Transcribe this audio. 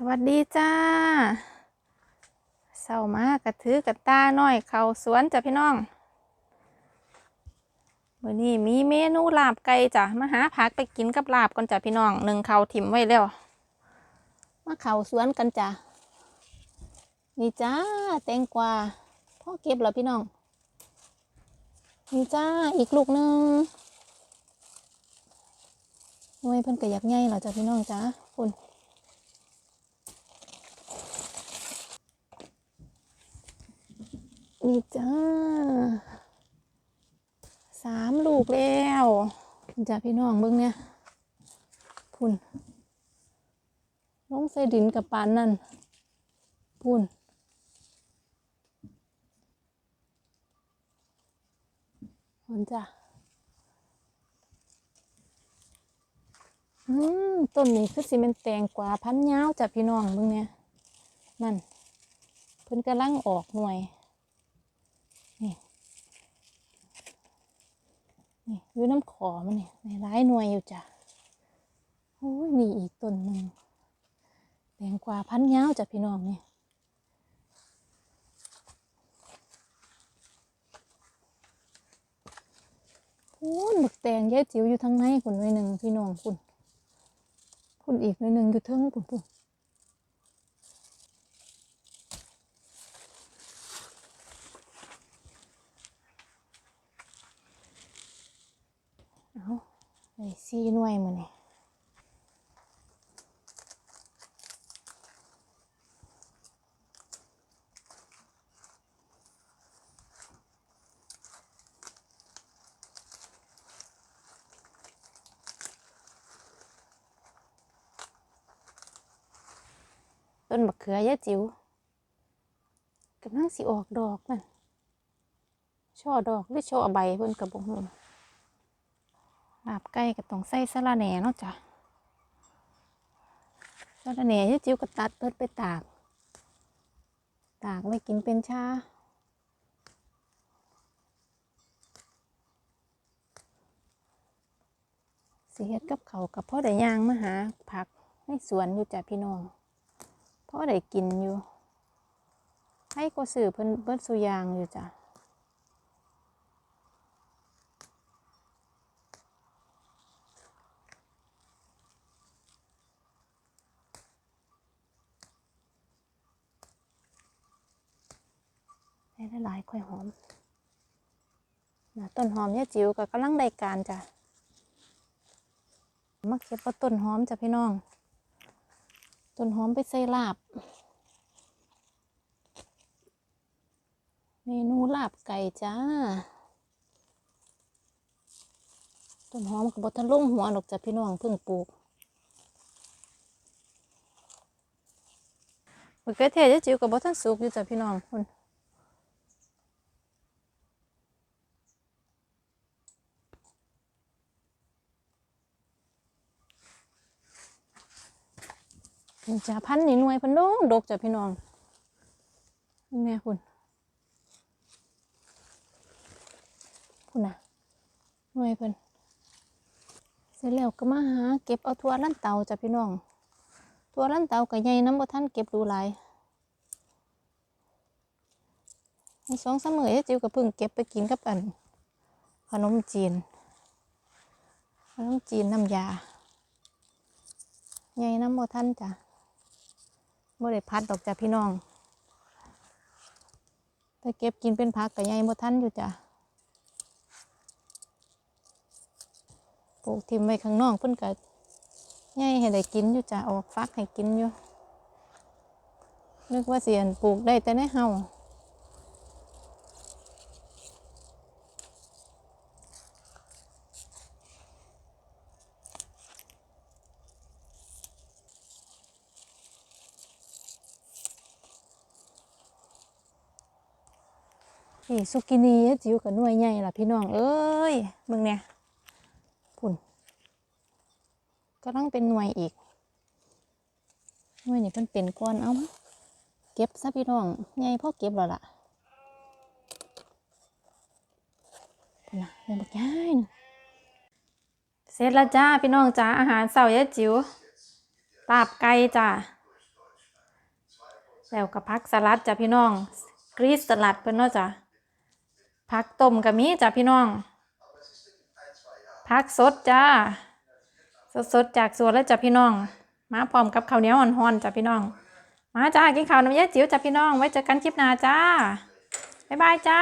สวัสดีจ้าเศร้ามากระถือกระตาหน่อยเขาสวนจ้ะพี่น้องมื้อนี้มีเมนูลาบไก่จ้ะมาหาผักไปกินกับลาบก่อนจ้ะพี่น้องหนึ่งเขาถิ่มไว้แล้วมาเขาสวนกันจ้ะนี่จ้าแตงกวาพ่อเก็บแล้วพี่น้องนี่จ้าอีกลูกหนึ่งหน่วยเพิ่นก็อยากใหญ่เหรอจ้ะพี่น้องจ้าคุณ นี่จ้าสามลูกแล้วจ้าพี่น้องเบิ้งเนี่ยพุ่นลงใส่ดินกับปานนั่นพุ่นพุ่นจ้าอืมต้นนี้คือสิเป็นแตงกวาพันยาวจ้ะพี่น้องเบิ้งเนี่ยนั่นเพิ่นกำลังออกหน่วย นี่อยู่น้ำขอมันนี่ในร้ายหน่วยอยู่จ้ะโอ้ยนี่อีกต้นหนึ่งแตงกวาพันยาจ้ะพี่น้องเนี่คุณบักแตงยายจิ๋วอยู่ทางในคุณหน่วยหนึ่งพี่น้องคุณคุณอีกหน่วยหนึ่งอยู่เทิงคุณคุณ เอาไอ้ซี่หน่วยมือนี่ต้นบักเขือยะจิ๋วกำลังสิออกดอกนั่นช่อดอกหรือช่อใบเพิ่นกระบอกหู ลาบไก่ก็ต้องใส่สะระแหน่เนาะจ้ะสะระแหน่ที่จิ๋วก็ตัดเปิดไปตาก ตากไว้กินเป็นชาสิเฮ็ดกับเขากับพ่อได้ย่างมาหาผักในสวนอยู่จ้ะพี่น้องพ่อได้กินอยู่ให้ก็สื่อเพิ่นเบิดสุยางอยู่จ้ะ ได้หลายๆค่อยหอมนะต้นหอมเนี่ยจิ๋วก็กำลังได้การจ้ะมาเก็บเอาต้นหอมจ้ะพี่น้อง ต้นหอมไปใส่ลาบเมนูลาบไก่จ้า ต้นหอมกับบทันลุ่งหัวดอกจ้ะพี่น้องเพิ่งปลูกมะเขือเทศจ๊จิ๋วกับบทันสุกอยู่จ้ะพี่น้องคุณ นี่จ้ะพันนี่หน่วยเพันดกดกจ้ะพี่น้องนี่แม่คุณคุณนะหน่วยเพิ่นเสร็จแล้วก็มาหาเก็บเอาทัวลั่นเตาจ้ะพี่น้องทัวลั่นเตาก็ใหญ่น้ำบ่ทันเก็บดูหลายสองสามมือจิ๋วก็เพิ่งเก็บไปกินกับอันขนมจีนขนมจีนน้ำยาใหญ่น้ำบ่ทันจ้ะ บ่ได้พัดดอกจ้ะพี่น้องแต่เก็บกินเป็นพักก็ใหญ่บ่ทันอยู่จ้ะปลูกทิมไว้ข้างนอกเพิ่นก็ใหญ่ให้ได้กินอยู่จ้ะออกฟักให้กินอยู่นึกว่าเสียนปลูกได้แต่ในเฮา นี่สุกินีจิ๋วกับหน่วยใหญ่ล่ะพี่น้อง เอ้ยเบิ่งเนี่ยพุ่นกำลังเป็นหน่วยอีกหน่วยนี่เพิ่นเป็นก้อนเอามาเก็บซะพี่น้องใหญ่พ่อเก็บแล้วล่ะพุ่นะเดี๋ยวบักย้ายน่ะเสร็จแล้วจ้าพี่น้องจ้าอาหารเสาร์ยายจิ๋วลาบไก่จ้าแล้วก็ผักสลัดจ้ะพี่น้องกรีซสลัดเพิ่นเนาะจ้ะ ผักต้มก็มีจ้ะพี่น้องผักสดจ้า สดๆจากสวนแลยจ้ะพี่น้อง มาพร้อมกับข้าวเหนียวอ่อนๆจ้ะพี่น้อง มาจ้ากินข้าวน้ำยาจิ๋วจ้ะพี่น้อง ไว้เจอกันคลิปหน้าจ้าบ๊ายบายจ้า